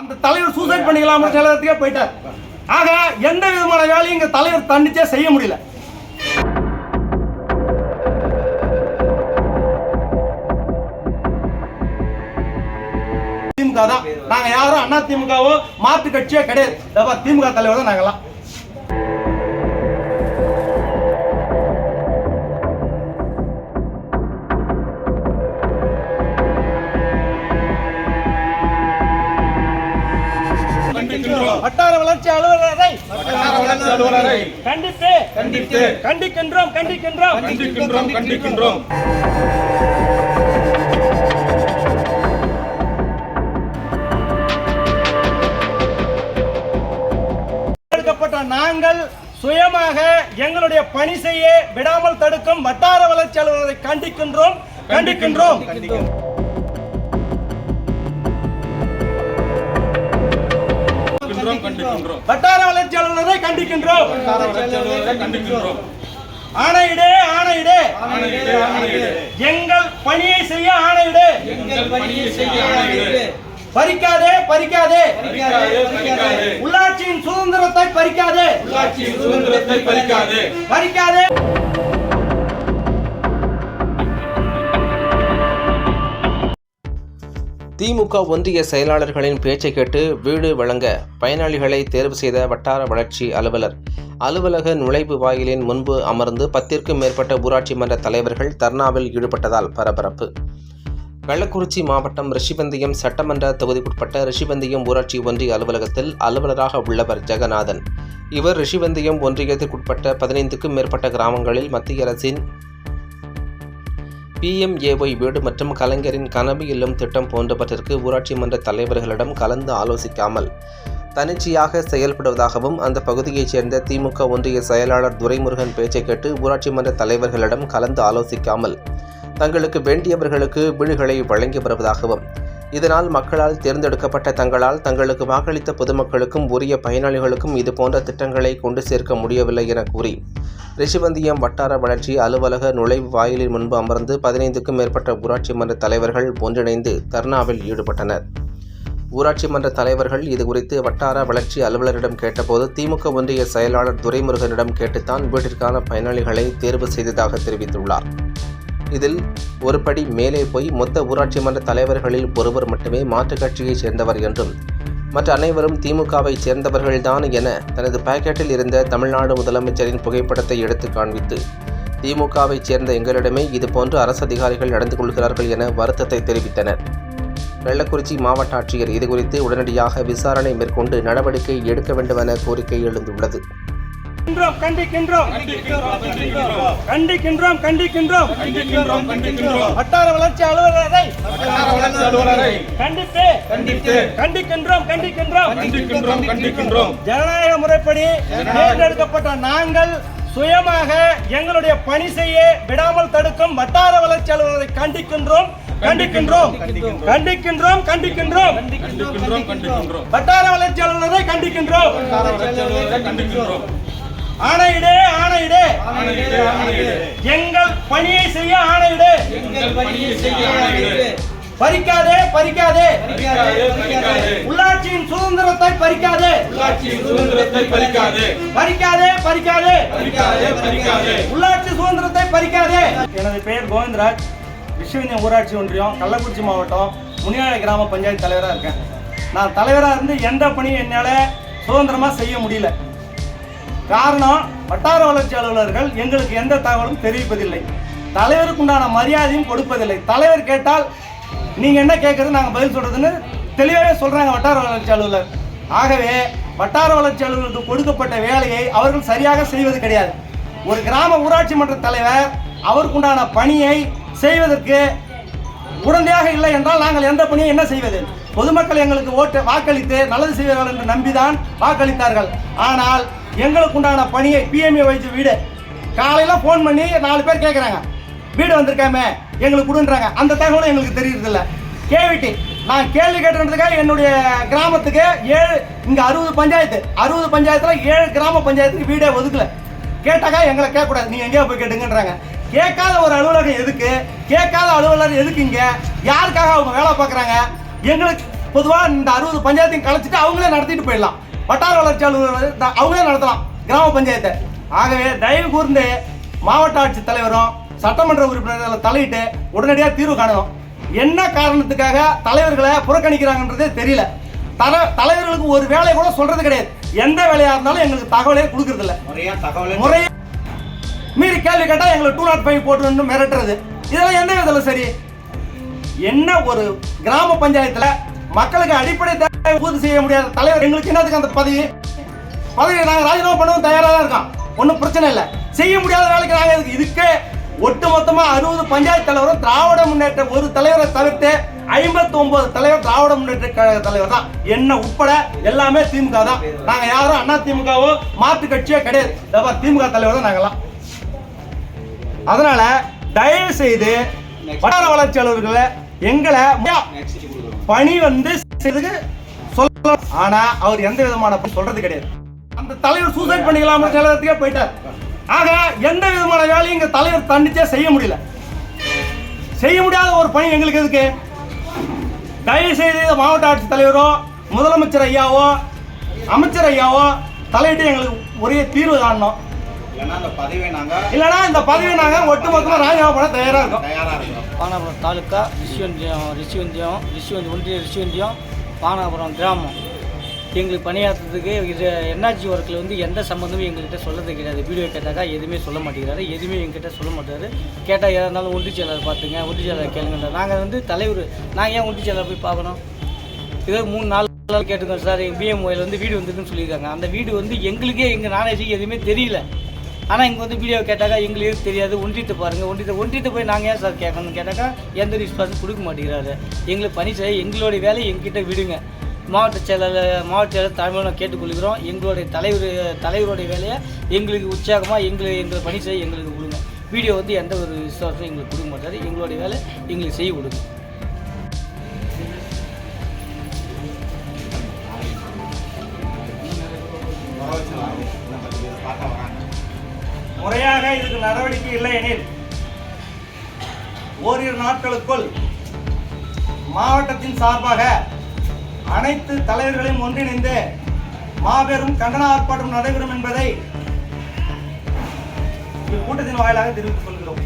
அந்த தலைவர் சூசைட் பண்ணிக்கலாம் நிலத்துக்கே போயிட்டார். ஆக எந்த விதமான வேலையும் இங்க தலைவர் தண்டிச்சே செய்ய முடியல. திமுக தான். நாங்க யாரும் அண்ணா திமுகவோ மாற்று கட்சியோ கிடையாது. திமுக தலைவர் தான் நாங்கெல்லாம். வட்டார வளர்ச்சி அலுவலரை கண்டித்து கண்டித்து கண்டிக்கின்றோம் கண்டிக்கின்றோம். கண்டிக்கின்றோம் கண்டிக்கின்றோம். நாங்கள் சுயமாக எங்களுடைய பணி செய்ய விடாமல் தடுக்கும் வட்டார வளர்ச்சி அலுவலரை கண்டிக்கின்றோம் கண்டிக்கின்றோம். கண்டிக்கின்றோம். வட்டார வளர்ச்சி அலுவலரை கண்டிக்கின்றோம் கண்டிக்கின்றோம். ஆணையிடு ஆணையிடு. எங்கள் பணியை செய்ய ஆணையிடு. எங்கள் பணியை செய்ய ஆணையிடு. பறிக்காதே பறிக்காதே. உள்ளாட்சியின் சுதந்திரத்தை பறிக்காதே. உள்ளாட்சியின் சுதந்திரத்தை பறிக்காதே. பறிக்காதே. திமுக ஒன்றிய செயலாளர்களின் பேச்சை கேட்டு வீடு வழங்க பயனாளிகளை தேர்வு செய்த வட்டார வளர்ச்சி அலுவலர். அலுவலக நுழைவு வாயிலின் முன்பு அமர்ந்து பத்திற்கும் மேற்பட்ட ஊராட்சி மன்ற தலைவர்கள் தர்ணாவில் ஈடுபட்டதால் பரபரப்பு. கள்ளக்குறிச்சி மாவட்டம் ரிஷிபந்தியம் சட்டமன்ற தொகுதிக்குட்பட்ட ரிஷிபந்தியம் ஊராட்சி ஒன்றிய அலுவலகத்தில் அலுவலராக உள்ளவர் ஜெகநாதன். இவர் ரிஷிபந்தியம் ஒன்றியத்திற்குட்பட்ட பதினைந்துக்கும் மேற்பட்ட கிராமங்களில் மத்திய அரசின் பிஎம்ஏஒய் வீடு மற்றும் கலைஞரின் கனவு இல்லம் திட்டம் போன்றவற்றிற்கு ஊராட்சி மன்ற தலைவர்களிடம் கலந்து ஆலோசிக்காமல் தனிச்சையாக செயல்படுவதாகவும் அந்த பகுதியைச் சேர்ந்த திமுக ஒன்றிய செயலாளர் துரைமுருகன் பேச்சை கேட்டு ஊராட்சி மன்ற தலைவர்களிடம் கலந்து ஆலோசிக்காமல் தங்களுக்கு வேண்டியவர்களுக்கு வீடுகளை வழங்கி வருவதாகவும் இதனால் மக்களால் தேர்ந்தெடுக்கப்பட்ட தங்களால் தங்களுக்கு வாக்களித்த பொதுமக்களுக்கும் உரிய பயனாளிகளுக்கும் இதுபோன்ற திட்டங்களை கொண்டு சேர்க்க முடியவில்லை என கூறி ரிஷிவந்தியம் வட்டார வளர்ச்சி அலுவலக நுழைவு வாயிலின் முன்பு அமர்ந்து பதினைந்துக்கும் மேற்பட்ட ஊராட்சி மன்ற தலைவர்கள் ஒன்றிணைந்து தர்ணாவில் ஈடுபட்டனர். ஊராட்சி மன்ற தலைவர்கள் இதுகுறித்து வட்டார வளர்ச்சி அலுவலரிடம் கேட்டபோது திமுக ஒன்றிய செயலாளர் துரைமுருகனிடம் கேட்டுத்தான் வீட்டிற்கான பயனாளிகளை தேர்வு செய்ததாக தெரிவித்துள்ளார். இதில் ஒரு படி மேலே போய் மொத்த ஊராட்சி மன்ற தலைவர்களில் ஒருவர் மட்டுமே மாற்றுக் கட்சியைச் சேர்ந்தவர் என்றும் மற்ற அனைவரும் திமுகவைச் சேர்ந்தவர்கள்தான் என தனது பாக்கெட்டில் இருந்த தமிழ்நாடு முதலமைச்சரின் புகைப்படத்தை எடுத்து காண்பித்து திமுகவைச் சேர்ந்த எங்களிடமே இதுபோன்று அரசு அதிகாரிகள் நடந்து கொள்கிறார்கள் என வருத்தத்தை தெரிவித்தனர். கள்ளக்குறிச்சி மாவட்ட ஆட்சியர் இதுகுறித்து உடனடியாக விசாரணை மேற்கொண்டு நடவடிக்கை எடுக்க வேண்டுமென கோரிக்கை எழுந்துள்ளது. கண்டிக்கின்றோம் கண்டிக்கின்றோம். கண்டிக்கின்றோம் கண்டிக்கின்றோம். கண்டிக்கின்றோம் வட்டார வளர்ச்சி அலுவலரை வட்டார வளர்ச்சி அலுவலரை கண்டித்து கண்டித்து கண்டிக்கின்றோம் கண்டிக்கின்றோம். கண்டிக்கின்றோம் கண்டிக்கின்றோம் ஜனநாயக முறைப்படி தேர்ந்தெடுக்கப்பட்ட நாங்கள் சுயமாக எங்களுடைய பணி செய்ய விடாமல் தடுக்கும் வட்டார வளர்ச்சி அலுவலரை கண்டிக்கின்றோம் கண்டிக்கின்றோம் கண்டிக்கின்றோம் கண்டிக்கின்றோம். கண்டிக்கின்றோம் கண்டிக்கின்றோம். வட்டார வளர்ச்சி அலுவலரை கண்டிக்கின்றோம். ஆணையிடு ஆணையிடு. எங்கள் பணியை செய்ய ஆணையிடு. எங்கள் பணியை செய்ய ஆணையிடு. பறிக்காதே பறிக்காதே. உள்ளாட்சியின் சுதந்திரத்தை பறிக்காதே. உள்ளாட்சியின் சுதந்திரத்தை பறிக்காதே. பறிக்காதே பறிக்காதே. பறிக்காதே பறிக்காதே. உள்ளாட்சி சுதந்திரத்தை பறிக்காதே. எனது பெயர் கோவிந்தராஜ். விஸ்வவிந்தியம் ஊராட்சி ஒன்றியம் கள்ளக்குறிச்சி மாவட்டம் முனியாலை கிராம பஞ்சாயத்து தலைவராக இருக்கேன். நான் தலைவராக இருந்து எந்த பணியும் என்னால் சுதந்திரமாக செய்ய முடியல. காரணம் வட்டார வளர்ச்சி அலுவலர்கள் எங்களுக்கு எந்த தகவலும் தெரிவிப்பதில்லை. தலைவருக்கு உண்டான மரியாதையும் கொடுப்பதில்லை. தலைவர் கேட்டால் நீங்க என்ன கேட்கறது நாங்கள் பதில் சொல்றதுன்னு தெளிவாகவே சொல்றாங்க வட்டார வளர்ச்சி அலுவலர். ஆகவே வட்டார வளர்ச்சி அலுவலருக்கு கொடுக்கப்பட்ட வேலையை அவர்கள் சரியாக செய்வது கிடையாது. ஒரு கிராம ஊராட்சி மன்ற தலைவர் அவருக்குண்டான பணியை செய்வதற்கு உடனடியாக இல்லை என்றால் நாங்கள் எந்த பணியை என்ன செய்வது? பொதுமக்கள் எங்களுக்கு ஓட்டு வாக்களித்து நல்லது செய்வார்கள் என்று நம்பிதான் வாக்களித்தார்கள். ஆனால் எங்களுக்கு உண்டான பணியை பிஎம்ஏ வைத்து வீடு. காலையில் ஃபோன் பண்ணி நாலு பேர் கேட்குறாங்க வீடு வந்திருக்காமே எங்களுக்கு கொடுன்றாங்க. அந்த தகவலும் எங்களுக்கு தெரியறதில்ல. கேவிட்டி நான் கேள்வி கேட்டுறதுக்காக என்னுடைய கிராமத்துக்கு ஏழு இங்கே அறுபது பஞ்சாயத்து அறுபது பஞ்சாயத்தில் ஏழு கிராம பஞ்சாயத்துக்கு வீடே ஒதுக்கல. கேட்டாக்கா எங்களை கேட்கக்கூடாது. நீங்கள் எங்கேயா போய் கேட்டுங்கன்றாங்க. கேட்காத ஒரு அலுவலகம் எதுக்கு? கேட்காத அலுவலர் எதுக்கு இங்கே? யாருக்காக அவங்க வேலை பார்க்குறாங்க? எங்களுக்கு பொதுவாக இந்த அறுபது பஞ்சாயத்தையும் கலைச்சிட்டு அவங்களே நடத்திட்டு போயிடலாம். வட்டார வளர்ச்சி அலுவலர் அவங்களே நடத்தலாம் கிராம பஞ்சாயத்தை. ஆகவே தயவு கூர்ந்து மாவட்ட ஆட்சித் தலைவரும் சட்டமன்ற உறுப்பினர்கள் தலையிட்டு உடனடியாக தீர்வு காணணும். என்ன காரணத்துக்காக தலைவர்களை புறக்கணிக்கிறாங்கன்றதே தெரியல. தர தலைவர்களுக்கு ஒரு வேலையை கூட சொல்றது கிடையாது. எந்த வேலையா இருந்தாலும் எங்களுக்கு தகவலே கொடுக்கறது இல்ல முறையா தகவல் முறையே மீறி கேள்வி கேட்டா எங்களுக்கு டூ நாட் ஃபைவ் போட்டு மிரட்டுறது. இதெல்லாம் எந்த விதத்துல சரி? என்ன ஒரு கிராம பஞ்சாயத்துல மக்களுக்கு அடிப்படை பூர்த்தி செய்ய முடியாத தலைவர் எங்களுக்கு என்னதுக்கு அந்த பதவி? பதவியை நாங்கள் ராஜினாமா பண்ணவும் தயாராக தான் இருக்கோம். ஒன்றும் பிரச்சனை இல்லை. செய்ய முடியாத வேலைக்கு நாங்கள் இதுக்கு இதுக்கு ஒட்டு மொத்தமா அறுபது பஞ்சாயத்து தலைவரும் திராவிட முன்னேற்ற ஒரு தலைவரை தவிர்த்து ஐம்பத்தி ஒன்பது தலைவர் திராவிட முன்னேற்ற கழக தலைவர் தான். என்ன உட்பட எல்லாமே திமுக தான். நாங்க யாரும் அண்ணா திமுகவோ மாற்று கட்சியோ கிடையாது. திமுக தலைவர் தான் நாங்கெல்லாம். அதனால தயவு செய்து வட்டார வளர்ச்சி அலுவலர்களை எங்களை பணி வந்து சொல்ல ஆனா அவர் எந்த விதமான சொல்றது கிடையாது. அந்த தலைவர் சூசைட் பண்ணிக்கலாம் நிலவரத்துக்கே போயிட்டார். ஆக எந்த விதமான வேலையும் இங்க தலைவர் தண்டிச்சே செய்ய முடியல. செய்ய முடியாத ஒரு பணி எங்களுக்கு எதுக்கு? தயவு செய்து மாவட்ட ஆட்சித் தலைவரோ முதலமைச்சர் ஐயாவோ அமைச்சர் ஐயாவோ தலையிட்டு எங்களுக்கு ஒரே தீர்வு காணணும். இல்லைன்னா அந்த பதவியை நாங்க இல்லைன்னா இந்த பதவியை நாங்கள் ஒட்டுமொத்தமாக ராஜினாமா பண்ண தயாராக இருக்கோம். பானாபுரம் தாலுக்கா ரிஷிவந்தியம் ரிஷிவந்தியம் ரிஷிவந்தி ஒன்றிய ரிஷிவந்தியம் பானாபுரம் கிராமம். எங்களுக்கு பணியாற்றுறதுக்கு இது என்ஆர்ஜி ஒர்க்கில் வந்து எந்த சம்மந்தமும் எங்ககிட்ட சொல்லது கிடையாது. வீடியோ கேட்டாக்கா எதுவுமே சொல்ல மாட்டேங்கிறாரு. எதுவுமே எங்ககிட்ட சொல்ல மாட்டாரு. கேட்டால் எதாக இருந்தாலும் ஒன்றிய செயலர் பார்த்துங்க ஒன்றிய செயலர் கேளுங்க நாங்கள் வந்து தலைவர் நாங்கள் ஏன் ஒன்றிய செயலர் போய் பார்க்கணும்? இதோ மூணு நாள் கேட்டுக்கோங்க சார். எங்கள் பிஎம்ஓயில் வந்து வீடு வந்துருக்குன்னு சொல்லியிருக்காங்க. அந்த வீடு வந்து எங்களுக்கே எங்கள் நாலேஜுக்கு எதுவுமே தெரியல. ஆனால் இங்கே வந்து வீடியோ கேட்டாக்கா எங்களுக்கு தெரியாது. ஒன்றியத்தை பாருங்கள் ஒன்றியத்தை ஒன்றியத்தை போய் நாங்கள் ஏன் சார் கேட்கணும்னு கேட்டாக்கா எந்த ரெஸ்பான்ஸும் கொடுக்க மாட்டேங்கிறாரு. எங்களுக்கு பணி செய்ய எங்களுடைய வேலையை எங்ககிட்ட விடுங்க. மாவட்ட செயலாளர் மாவட்ட செயலர் தலைமையில் கேட்டுக்கொள்கிறோம். எங்களுடைய தலைவர் தலைவருடைய வேலையை எங்களுக்கு உற்சாகமாக எங்களை எங்களை பணி செய்ய எங்களுக்கு கொடுங்க. வீடியோ வந்து எந்த ஒரு விசுவாசமும் எங்களுக்கு கொடுக்க மாட்டாரு. எங்களுடைய வேலை எங்களுக்கு செய்ய கொடுங்க. முறையாக இதுக்கு நடவடிக்கை இல்லை எனில் ஓரிரு நாட்களுக்குள் மாவட்டத்தின் சார்பாக அனைத்து தலைவர்களையும் ஒன்றிணைந்து மாபெரும் கண்டன ஆர்ப்பாட்டம் நடைபெறும் என்பதை இக்கூட்டத்தின் வாயிலாக தெரிவித்துக் கொள்கிறோம்.